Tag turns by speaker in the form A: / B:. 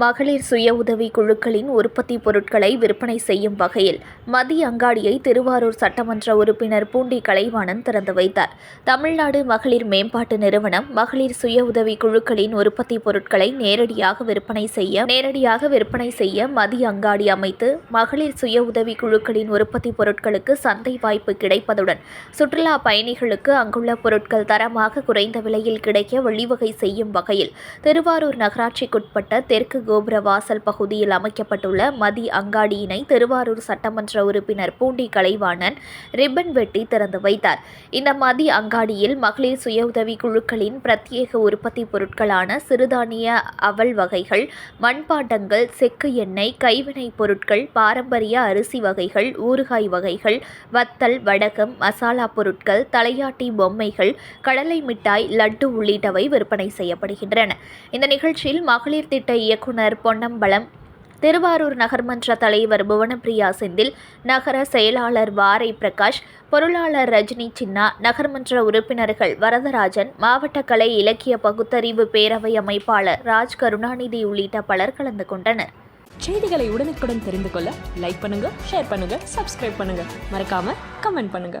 A: மகளிர் சுய உதவி குழுக்களின் உற்பத்தி பொருட்களை விற்பனை செய்யும் வகையில் மதிய அங்காடியை திருவாரூர் சட்டமன்ற உறுப்பினர் பூண்டி கலைவாணன் திறந்து வைத்தார். தமிழ்நாடு மகளிர் மேம்பாட்டு நிறுவனம் மகளிர் சுய உதவி குழுக்களின் உற்பத்தி பொருட்களை நேரடியாக விற்பனை செய்ய நேரடியாக விற்பனை செய்ய மதிய அங்காடி அமைத்து மகளிர் சுய உதவி குழுக்களின் உற்பத்தி பொருட்களுக்கு சந்தை வாய்ப்பு கிடைப்பதுடன் சுற்றுலா பயணிகளுக்கு அங்குள்ள பொருட்கள் தரமாக குறைந்த விலையில் கிடைக்க வழிவகை செய்யும் வகையில் திருவாரூர் நகராட்சிக்குட்பட்ட தெற்கு கோபுர வாசல் பகுதியில் அமைக்கப்பட்டுள்ள மதி அங்காடியினை திருவாரூர் சட்டமன்ற உறுப்பினர் பூண்டி கலைவாணன் ரிப்பன் வெட்டி திறந்து வைத்தார். இந்த மதி அங்காடியில் மகளிர் சுய உதவி குழுக்களின் பிரத்யேக உற்பத்தி பொருட்களான சிறுதானிய அவல் வகைகள் மண்பாண்டங்கள் செக்கு எண்ணெய் கைவினைப் பொருட்கள் பாரம்பரிய அரிசி வகைகள் ஊறுகாய் வகைகள் வத்தல் வடகம் மசாலா பொருட்கள் தலையாட்டி பொம்மைகள் கடலை மிட்டாய் லட்டு உள்ளிட்டவை விற்பனை செய்யப்படுகின்றன. இந்த நிகழ்ச்சியில் மகளிர் திட்ட இயக்குனர் பொன்னம்பலம் திருவாரூர் நகர்மன்ற தலைவர் புவனப்பிரியா செந்தில் நகர செயலாளர் வாரை பிரகாஷ் பொருளாளர் ரஜினி சின்னா நகர்மன்ற உறுப்பினர்கள் வரதராஜன் மாவட்ட கலை இலக்கிய பகுத்தறிவு பேரவை அமைப்பாளர் ராஜ் கருணாநிதி உள்ளிட்ட பலர் கலந்து கொண்டனர்.
B: செய்திகளை உடனுக்குடன் தெரிந்து கொள்ள லைக் பண்ணுங்க ஷேர் பண்ணுங்க சப்ஸ்கிரைப் பண்ணுங்க. மறக்காம கமெண்ட் பண்ணுங்க.